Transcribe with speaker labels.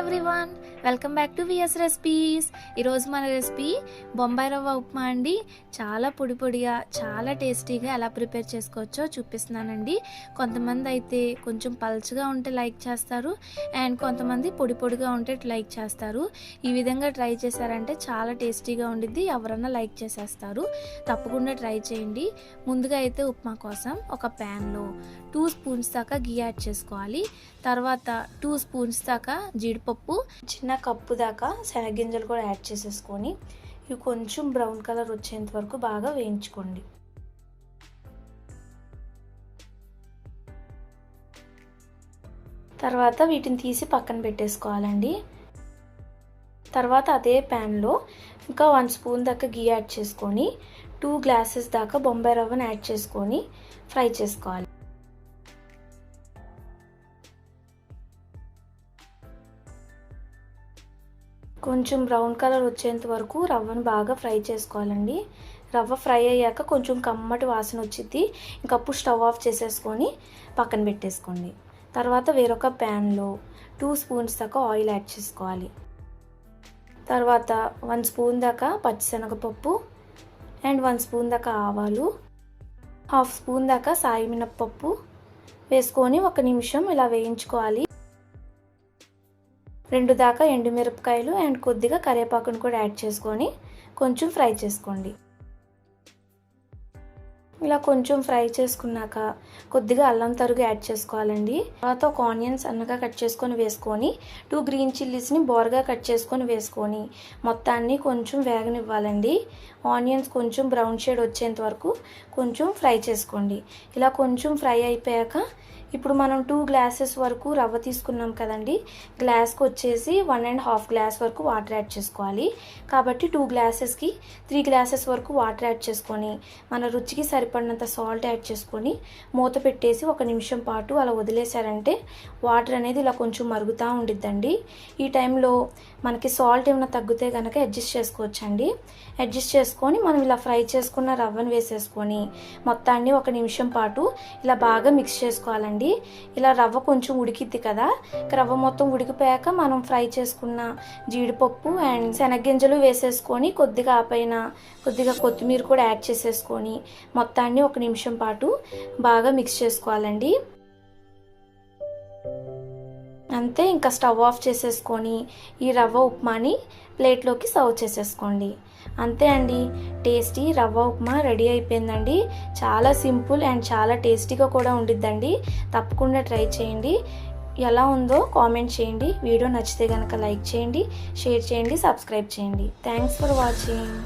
Speaker 1: Everyone welcome back to VS recipes ఈరోజు మన recipe Bombay రవ్వ ఉప్మా అండి. చాలా పొడి పొడిగా చాలా టేస్టీగా ఎలా ప్రిపేర్ చేసుకోవచ్చో చూపిస్తున్నానండి. కొంతమంది అయితే కొంచెం పల్చగా ఉంటే లైక్ చేస్తారు అండ్ కొంతమంది పొడి పొడిగా ఉంటే లైక్ చేస్తారు. ఈ విధంగా ట్రై చేశారంటే చాలా టేస్టీగా ఉండిద్ది. ఎవరన్నా లైక్ చేసేస్తారు. తప్పకుండా ట్రై చేయండి. ముందుగా అయితే ఉప్మా కోసం ఒక ప్యాన్లో టూ స్పూన్స్ దాకా గీ యాడ్ చేసుకోవాలి. తర్వాత టూ స్పూన్స్ దాకా జీడిపప్పు చిన్న కప్పు దాకా శనగింజలు కూడా యాడ్ చేసేసుకొని ఇవి కొంచెం బ్రౌన్ కలర్ వచ్చేంత వరకు బాగా వేయించుకోండి. తర్వాత వీటిని తీసి పక్కన పెట్టేసుకోవాలండి. తర్వాత అదే ప్యాన్లో ఇంకా వన్ స్పూన్ దాకా గీ యాడ్ చేసుకొని టూ గ్లాసెస్ దాకా బొంబాయి రవ్వను యాడ్ చేసుకొని ఫ్రై చేసుకోవాలి. కొంచెం బ్రౌన్ కలర్ వచ్చేంత వరకు రవ్వను బాగా ఫ్రై చేసుకోవాలండి. రవ్వ ఫ్రై అయ్యాక కొంచెం కమ్మటి వాసన వచ్చింది ఇంకప్పుడు స్టవ్ ఆఫ్ చేసేసుకొని పక్కన పెట్టేసుకోండి. తర్వాత వేరొక ప్యాన్లో టూ స్పూన్స్ దాకా ఆయిల్ యాడ్ చేసుకోవాలి. తర్వాత వన్ స్పూన్ దాకా పచ్చిశనగపప్పు అండ్ వన్ స్పూన్ దాకా ఆవాలు హాఫ్ స్పూన్ దాకా సాయి మినప్పప్పు వేసుకొని ఒక నిమిషం ఇలా వేయించుకోవాలి. రెండు దాకా ఎండుమిరపకాయలు అండ్ కొద్దిగా కరివేపాకును కూడా యాడ్ చేసుకొని కొంచెం ఫ్రై చేసుకోండి. ఇలా కొంచెం ఫ్రై చేసుకున్నాక కొద్దిగా అల్లం తరుగు యాడ్ చేసుకోవాలండి. తర్వాత ఒక ఆనియన్స్ అన్నగా కట్ చేసుకొని వేసుకొని టూ గ్రీన్ చిల్లీస్ని బోర్గా కట్ చేసుకొని వేసుకొని మొత్తాన్ని కొంచెం వేగనివ్వాలండి. ఆనియన్స్ కొంచెం బ్రౌన్ షేడ్ వచ్చేంత వరకు కొంచెం ఫ్రై చేసుకోండి. ఇలా కొంచెం ఫ్రై అయిపోయాక ఇప్పుడు మనం టూ గ్లాసెస్ వరకు రవ్వ తీసుకున్నాం కదండి. గ్లాస్కి వచ్చేసి వన్ అండ్ హాఫ్ గ్లాస్ వరకు వాటర్ యాడ్ చేసుకోవాలి. కాబట్టి టూ గ్లాసెస్కి త్రీ గ్లాసెస్ వరకు వాటర్ యాడ్ చేసుకొని మన రుచికి సరిపడినంత సాల్ట్ యాడ్ చేసుకొని మూత పెట్టేసి ఒక నిమిషం పాటు అలా వదిలేశారంటే వాటర్ అనేది ఇలా కొంచెం మరుగుతూ ఉండిద్దండి. ఈ టైంలో మనకి సాల్ట్ ఏమైనా తగ్గితే కనుక అడ్జస్ట్ చేసుకోవచ్చండి. అడ్జస్ట్ చేసుకొని మనం ఇలా ఫ్రై చేసుకున్న రవ్వను వేసేసుకొని మొత్తాన్ని ఒక నిమిషం పాటు ఇలా బాగా మిక్స్ చేసుకోవాలండి. ఇలా రవ్వ కొంచెం ఉడికిద్ది కదా. రవ్వ మొత్తం ఉడికిపోయాక మనం ఫ్రై చేసుకున్న జీడిపప్పు అండ్ శనగ్గింజలు వేసేసుకొని కొద్దిగా ఆపైన పైన కొద్దిగా కొత్తిమీర కూడా యాడ్ చేసేసుకొని మొత్తాన్ని ఒక నిమిషం పాటు బాగా మిక్స్ చేసుకోవాలండి. అంతే ఇంకా స్టవ్ ఆఫ్ చేసేసుకొని ఈ రవ్వ ఉప్మాని ప్లేట్లోకి సర్వ్ చేసేసుకోండి. అంతే అండి టేస్టీ రవ్వ ఉప్మా రెడీ అయిపోయిందండి. చాలా సింపుల్ అండ్ చాలా టేస్టీగా కూడా ఉండిద్దండి. తప్పకుండా ట్రై చేయండి. ఎలా ఉందో కామెంట్ చేయండి. వీడియో నచ్చితే కనుక లైక్ చేయండి షేర్ చేయండి సబ్స్క్రైబ్ చేయండి. Thanks for watching.